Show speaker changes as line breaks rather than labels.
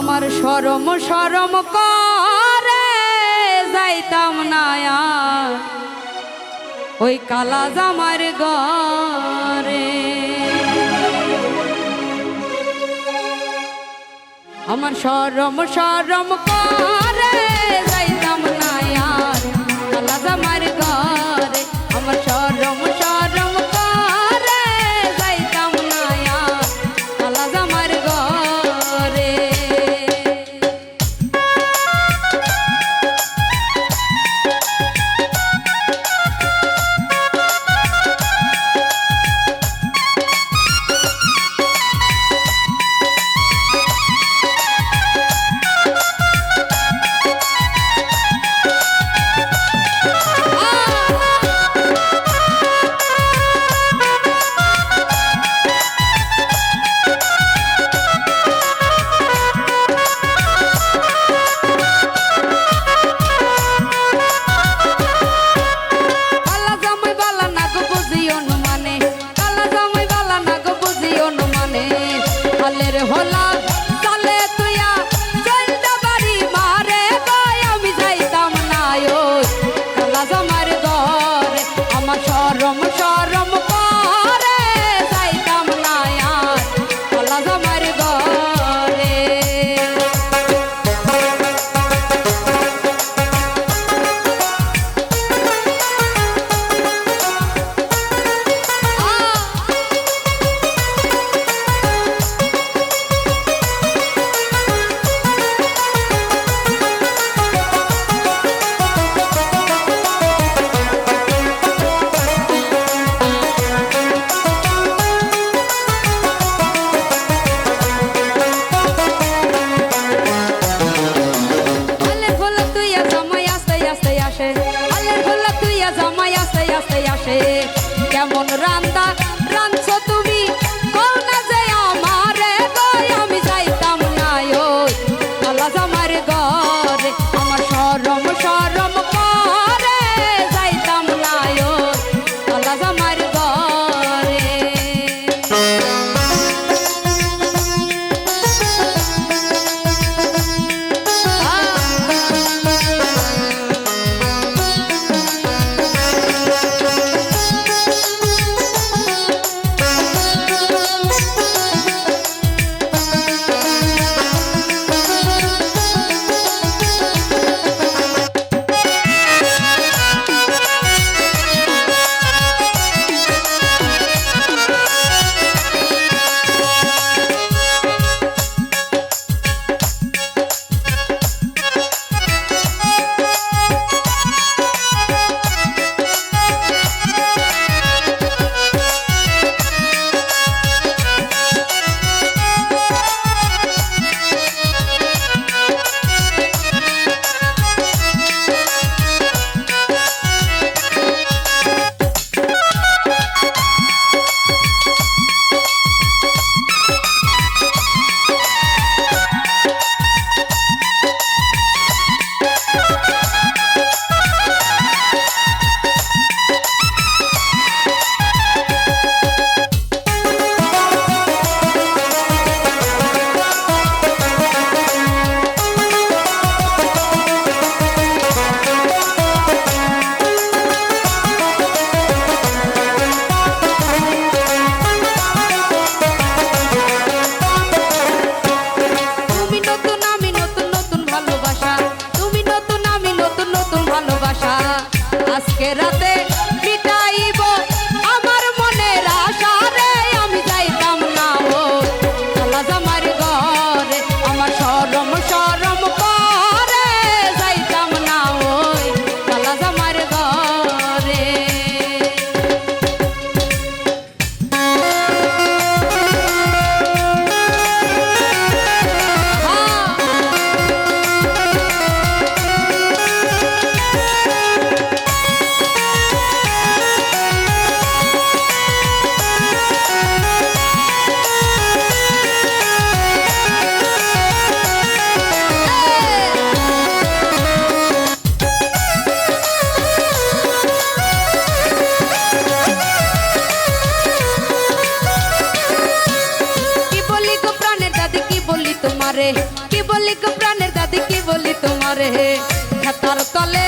আমার সরম সরম করে যাইতাম নায়া ওই কালা জামার গরে আমার সরম সরম করে হালের হলা চালে তুইয়া জলটা বাড়ি মারে গয়। আমি যাইতাম না কালা জমার দর, আমার সরম সরম আস্তে আসে, কেমন রান্দা রাঁধছো তুমি? কও না যে আমারে গয় আমি যাইতাম না, ওই কালা আজকে তোমারে? কি বলি প্রাণের দাদি কি বলি তোমারে? খাতার তলে